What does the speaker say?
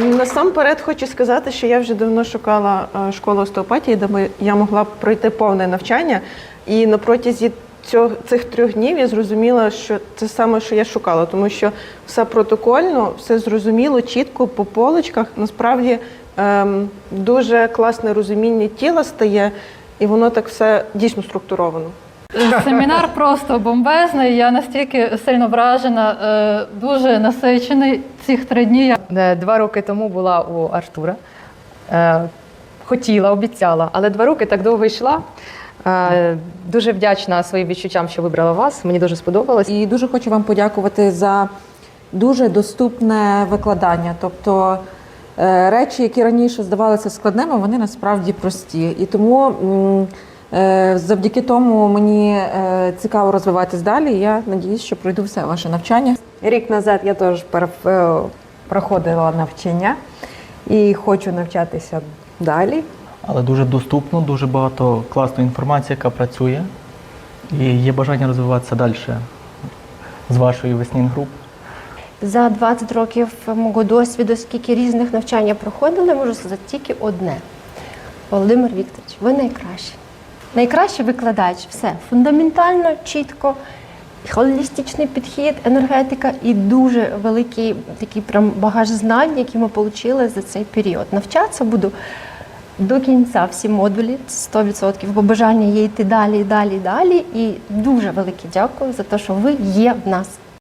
Насамперед хочу сказати, що я вже давно шукала е, школу остеопатії, де я могла б пройти повне навчання. І на протязі цього, цих трьох днів я зрозуміла, що це саме, що я шукала, тому що все протокольно, все зрозуміло, чітко по полочках. Насправді ем, дуже класне розуміння тіла стає, і воно так все дійсно структуровано. Семінар просто бомбезний. Я настільки сильно вражена, е, дуже насичений цих три дні. Я Е, Два роки тому була у Артура. Е, Хотіла, обіцяла, але два роки так довго йшла. Дуже вдячна своїм відчуттям, що вибрала вас. Мені дуже сподобалось. І дуже хочу вам подякувати за дуже доступне викладання. Тобто речі, які раніше здавалися складними, вони насправді прості. І тому завдяки тому мені е, цікаво розвиватись далі. Я надіюсь, що пройду все ваше навчання. Рік назад я теж е, проходила навчання і хочу навчатися далі. але дуже доступно, дуже багато класної інформації, яка працює. І є бажання розвиватися далі з вашої веснін груп. За 20 років мого досвіду, скільки різних навчань проходили, можу сказати тільки одне. Володимир Вікторович, ви найкращий. Найкращий викладач, все фундаментально, чітко, холістичний підхід, енергетика і дуже великий такий прям багаж знань, які ми отримали за цей період. Навчатися буду до кінця всі модулі 100%, бо бажання є йти далі, далі, далі. І дуже велике дякую за те, що ви є в нас.